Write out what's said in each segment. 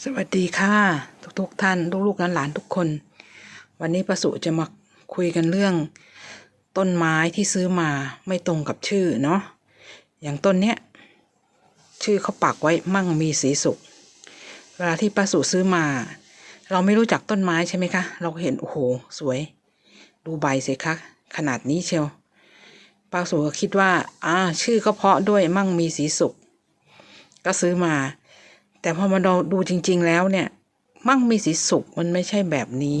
สวัสดีค่ะทุกๆทท่านลูกๆหลานๆทุกคน วันนี้ประสุจะมาคุยกันเรื่อง ต้นไม้ที่ซื้อมาไม่ตรงกับชื่อเนาะอย่างต้นเนี้ยชื่อเขาปักไว้มั่งมีสีสุข เวลาที่ประสุซื้อมา เราไม่รู้จักต้นไม้ใช่ไหมคะเราเห็นโอ้โหสวย ดูใบสิคะขนาดนี้เชียวป้าสุก็คิดว่าอ่าชื่อก็เพาะด้วยมั่งมีสีสุข ก็ซื้อมา แต่พอมาดูดูจริง ๆ แล้วเนี่ย มั่งมีสีสุขมันไม่ใช่แบบนี้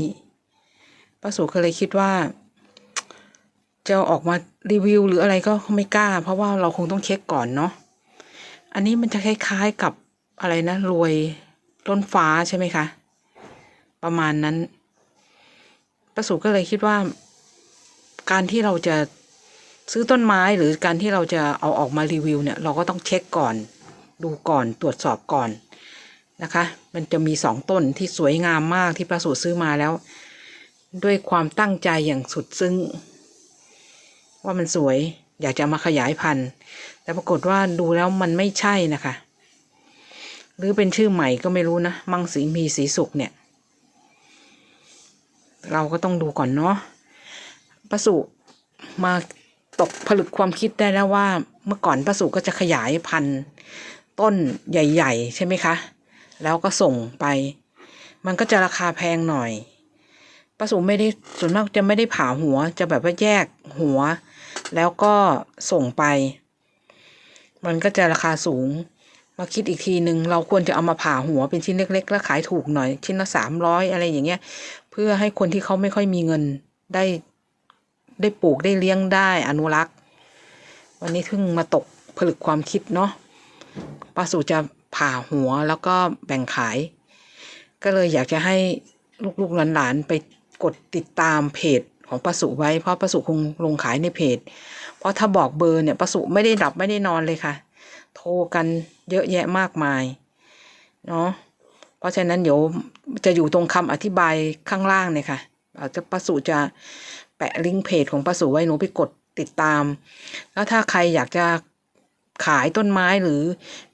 ป้าสุก็เลยคิดว่า จะอออกมารีวิวหรืออะไรก็ไม่กล้า เพราะว่าเราคงต้องเช็คก่อนเนาะอันนี้มันจะคล้ายๆกับอะไรนะรวยต้นฟ้าใช่ไหมคะ ประมาณนั้นป้าสุก็เลยคิดว่า การที่เราจะซื้อต้นไม้หรือการที่เราจะเอาออกมารีวิวเนี่ย เราก็ต้องเช็คก่อน ดูก่อนตรวจสอบก่อน นะคะ มันจะมีสองต้นที่สวยงามมากที่ประสูติซื้อมาแล้ว ด้วยความตั้งใจอย่างสุดซึ้ง ว่ามันสวยอยากจะมาขยายพันธุ์ แต่ปรากฏว่าดูแล้วมันไม่ใช่นะคะ หรือเป็นชื่อใหม่ก็ไม่รู้นะ มังสีมีสีสุกเนี่ย เราก็ต้องดูก่อนเนาะประสุมาตกผลึกความคิดได้แล้วว่า เมื่อก่อนประสุก็จะขยายพันธุ์ต้นใหญ่ ๆ ใช่ไหมคะ แล้วก็ส่งไป มันก็จะราคาแพงหน่อยประสุไม่ได้ส่วนมากจะไม่ได้ผ่าหัวจะแบบว่าแยกหัว แล้วก็ส่งไป มันก็จะราคาสูง มาคิดอีกทีหนึ่งเราควรจะเอามาผ่าหัวเป็นชิ้นเล็ก ๆ แล้วขายถูกหน่อย ชิ้นละสามร้อยอะไรอย่างเงี้ย เพื่อให้คนที่เขาไม่ค่อยมีเงินได้ได้ปลูกได้เลี้ยงได้อนุรักษ์ วันนี้เพิ่งมาตกผลึกความคิดเนาะป้าสุจะ ผ่าหัวแล้วก็แบ่งขาย ก็เลยอยากจะให้ลูกๆหลานๆไปกดติดตามเพจของป้าสุไว้ เพราะป้าสุคงลงขายในเพจ เพราะถ้าบอกเบอร์เนี่ยป้าสุไม่ได้หลับไม่ได้นอนเลยค่ะ โทรกันเยอะแยะมากมายเนาะเพราะฉะนั้นเดี๋ยวจะอยู่ตรงคำอธิบายข้างล่างเนี่ยค่ะอาจจะป้าสุจะแปะลิงก์เพจของป้าสุไว้หนูไปกดติดตาม แล้วถ้าใครอยากจะ ขายต้นไม้หรือ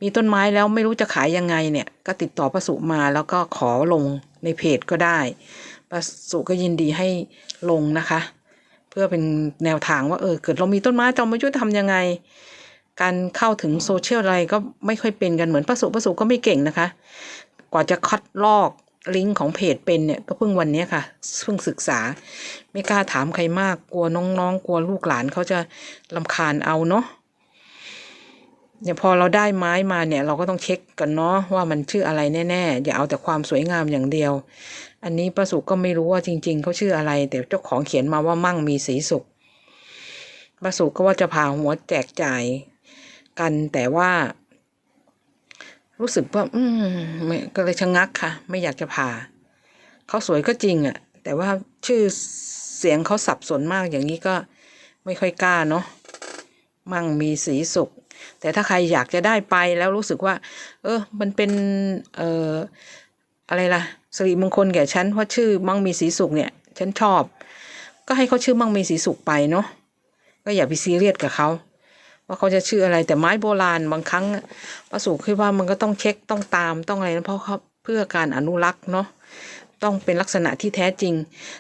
มีต้นไม้แล้วไม่รู้จะขายยังไงเนี่ย ก็ติดต่อป้าสุมาแล้วก็ขอลงในเพจก็ได้ป้าสุก็ยินดีให้ลงนะคะ เพื่อเป็นแนวทางว่าเออเกิดเรามีต้นไม้เราไม่รู้จะทำยังไง การเข้าถึงโซเชียลอะไรก็ไม่ค่อยเป็นกันเหมือนป้าสุป้าสุก็ไม่เก่งนะคะ กว่าจะคัดลอกลิงก์ของเพจเป็นเนี่ยก็เพิ่งวันนี้ค่ะเพิ่งศึกษา ไม่กล้าถามใครมากกลัวน้องๆ กลัวลูกหลานเขาจะลำคาญเอาเนาะ เนี่ยพอเราได้ไม้มาเนี่ยเราก็ต้องเช็คกันเนาะว่ามันชื่ออะไรแน่ๆอย่าเอาแต่ความสวยงามอย่างเดียว อันนี้ประสุก็ไม่รู้ว่าจริง ๆเขาชื่ออะไร แต่เจ้าของเขียนมาว่ามั่งมีสีสุขประสุก็ว่าจะพาหัวแจกจ่ายกันแต่ว่า รู้สึกว่า อืมก็เลยชะงักค่ะ ไม่อยากจะผ่าเขาสวยก็จริงอะ่ะ แต่ว่าชื่อเสียงเขาสับสนมากอย่างนี้ก็ไม่ค่อยกล้าเนาะมั่งมีสีสุข แต่ถ้าใครอยากจะได้ไปแล้วรู้สึกว่า เออ มันเป็น เอ่อ อะไรล่ะสิริมงคลแก่ฉันเพราะชื่อมั่งมีสีสุขเนี่ย ฉันชอบ ก็ให้เขาชื่อมั่งมีสีสุขไปเนาะก็อย่าไปซีเรียสกับเขาว่าเขาจะชื่ออะไรแต่ไม้โบราณบางครั้งประสูคิดว่ามันก็ต้องเช็คต้องตามต้องอะไรนะเพราะเขาเพื่อการอนุรักษ์เนาะ ต้องเป็นลักษณะที่แท้จริง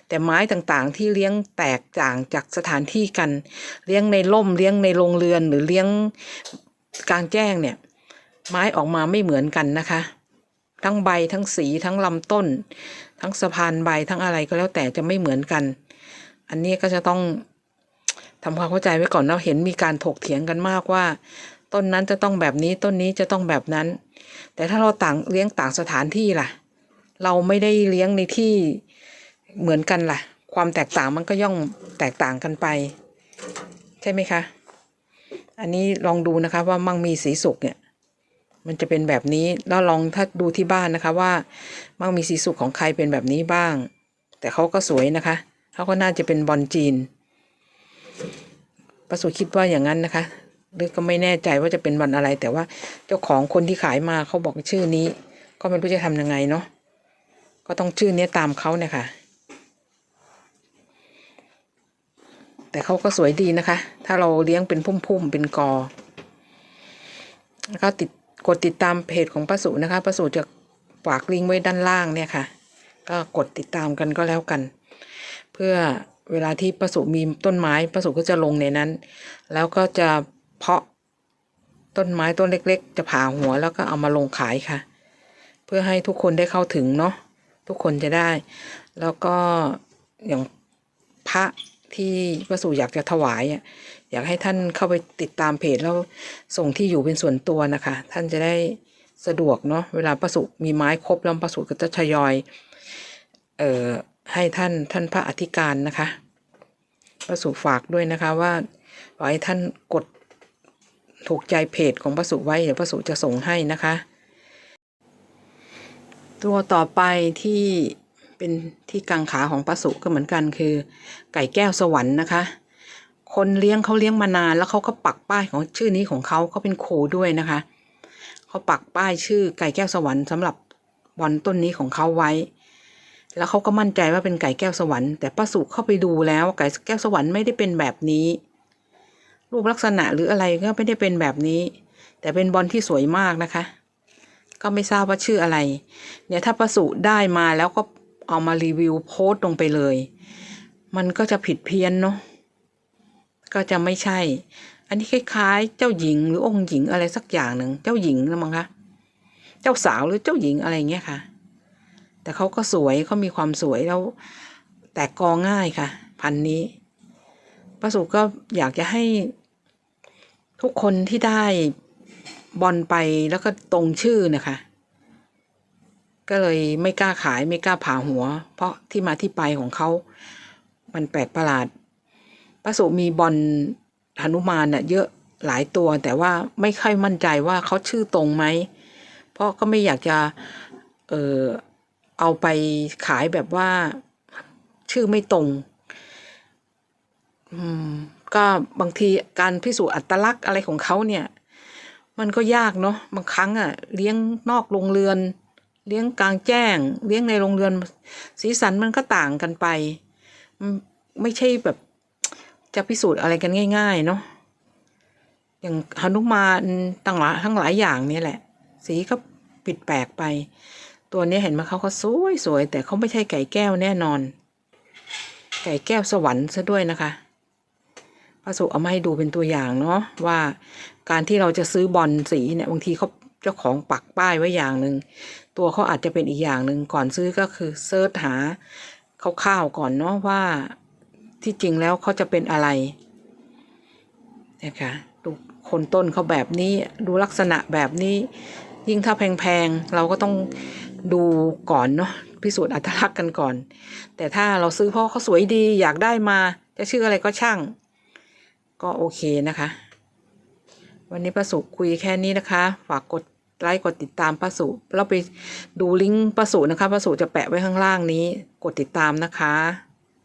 แต่ไม้ต่างๆ ที่เลี้ยงแตกต่างจากสถานที่กัน เลี้ยงในร่มเลี้ยงในโรงเรือนหรือเลี้ยงกลางแจ้งเนี่ย ไม้ออกมาไม่เหมือนกันนะคะ ทั้งใบทั้งสีทั้งลำต้น ทั้งสะพานใบทั้งอะไรก็แล้วแต่จะไม่เหมือนกัน อันนี้ก็จะต้องทำความเข้าใจไว้ก่อนเราเห็นมีการถกเถียงกันมากว่า ต้นนั้นจะต้องแบบนี้ต้นนี้จะต้องแบบนั้น แต่ถ้าเราต่างเลี้ยงต่างสถานที่ล่ะ เราไม่ได้เลี้ยงในที่เหมือนกันล่ะ ความแตกต่างมันก็ย่อมแตกต่างกันไป ใช่ไหมคะ อันนี้ลองดูนะคะว่ามั่งมีสีสุกเนี่ย มันจะเป็นแบบนี้แล้วลองถ้าดูที่บ้านนะคะว่า มั่งมีสีสุกของใครเป็นแบบนี้บ้าง แต่เขาก็สวยนะคะเขาก็น่าจะเป็นบอลจีนประสูคิดว่าอย่างนั้นนะคะหรือก็ไม่แน่ใจว่าจะเป็นวันอะไร แต่ว่าเจ้าของคนที่ขายมาเขาบอกชื่อนี้ ก็ไม่รู้จะทำยังไงเนาะ ก็ต้องชื่อนี้ตามเขาเนี่ยค่ะ แต่เขาก็สวยดีนะคะ ถ้าเราเลี้ยงเป็นพุ่มๆเป็นกอ แล้วก็ติดกดติดตามเพจของป้าสุนะคะป้าสุจะฝากลิงก์ไว้ด้านล่างเนี่ยค่ะ ก็กดติดตามกันก็แล้วกัน เพื่อเวลาที่ประสุมีต้นไม้ประสุก็จะลงในนั้น แล้วก็จะเพาะต้นไม้ต้นเล็ก ๆ จะผ่าหัวแล้วก็เอามาลงขายค่ะ เพื่อให้ทุกคนได้เข้าถึงเนาะ ทุกคนจะได้ แล้วก็อย่างพระที่ประสูอยากจะถวายอยากให้ท่านเข้าไปติดตามเพจแล้วส่งที่อยู่เป็นส่วนตัวนะคะ ท่านจะได้สะดวกเนาะเวลาประสูมีไม้ครบแล้วประสูก็จะทยอยเอ่อให้ท่านท่านพระอธิการนะคะประสูฝากด้วยนะคะว่าขอให้ท่านกดถูกใจเพจของประสูไว้เดี๋ยวประสูจะส่งให้นะคะ ตัวต่อไปที่เป็นที่กังขาของป้าสุก็เหมือนกันคือ ไก่แก้วสวรรค์นะคะ คนเลี้ยงเขาเลี้ยงมานานแล้วเขาก็ปักป้ายของชื่อนี้ของเขาเขาเป็นครูด้วยนะคะเขาปักป้ายชื่อไก่แก้วสวรรค์สำหรับบอลต้นนี้ของเขาไว้ แล้วเขาก็มั่นใจว่าเป็นไก่แก้วสวรรค์แต่ป้าสุเข้าไปดูแล้วไก่แก้วสวรรค์ไม่ได้เป็นแบบนี้ รูปลักษณะหรืออะไรก็ไม่ได้เป็นแบบนี้ แต่เป็นบอลที่สวยมากนะคะ ก็ไม่ทราบว่าชื่ออะไร เนี่ยถ้าประสุได้มาแล้วก็เอามารีวิวโพสต์ลงไปเลย มันก็จะผิดเพี้ยนเนาะก็จะไม่ใช่ อันนี้คล้ายๆ เจ้าหญิงหรือองค์หญิงอะไรสักอย่างหนึ่งเจ้าหญิงนะมั้งคะเจ้าสาวหรือเจ้าหญิงอะไรเงี้ยค่ะ แต่เขาก็สวยเขามีความสวยแล้วแต่กอง่ายค่ะ พันนี้ประสุก็อยากจะให้ทุกคนที่ได้ บอลไปแล้วก็ตรงชื่อนะคะ ก็เลยไม่กล้าขายไม่กล้าผ่าหัว เพราะที่มาที่ไปของเขา มันแปลกประหลาดป้าสุมีบอลหนุมานน่ะเยอะหลายตัวแต่ว่าไม่ค่อยมั่นใจว่าเขาชื่อตรงไหม เพราะก็ไม่อยากจะ เออเอาไปขายแบบว่า ชื่อไม่ตรง อืม ก็บางทีการพิสูจน์อัตลักษณ์อะไรของเขาเนี่ย มันก็ยากเนาะบางครั้งอะ่ะ เลี้ยงนอกโรงเรือน เลี้ยงกลางแจ้ง เลี้ยงในโรงเรือน สีสันมันก็ต่างกันไป ไม่ใช่แบบจะพิสูจน์อะไรกันง่าย ๆ เนาะอย่างหนุมานตั้งหลายทั้งหลายอย่างนี่แหละ สีก็ปิดแปลกไป ตัวนี้เห็นไหมเขาเขาสวยสวยแต่เขาไม่ใช่ไก่แก้วแน่นอน ไก่แก้วสวรรค์ซะด้วยนะคะพระสุเอามาให้ดูเป็นตัวอย่างเนาะว่า การที่เราจะซื้อบอลสีเนี่ยบางทีเขาเจ้าของปักป้ายไว้อย่างหนึ่งตัวเขาอาจจะเป็นอีกอย่างหนึ่งก่อนซื้อก็คือเซิร์ชหาคร่าวๆก่อนเนาะว่าที่จริงแล้วเขาจะเป็นอะไรนะคะดูคนต้นเขาแบบนี้ดูลักษณะแบบนี้ ยิ่งถ้าแพงๆเราก็ต้องดูก่อนเนาะพิสูจน์อัตลักษณ์กันก่อน แต่ถ้าเราซื้อเพราะเขาสวยดีอยากได้มา จะชื่ออะไรก็ช่าง ก็โอเคนะคะ วันนี้ประสุคุยแค่นี้นะคะ ฝากกดไลค์กดติดตามประสุเราไปดูลิงก์ประสุนะคะประสุจะแปะไว้ข้างล่างนี้ กดติดตามนะคะ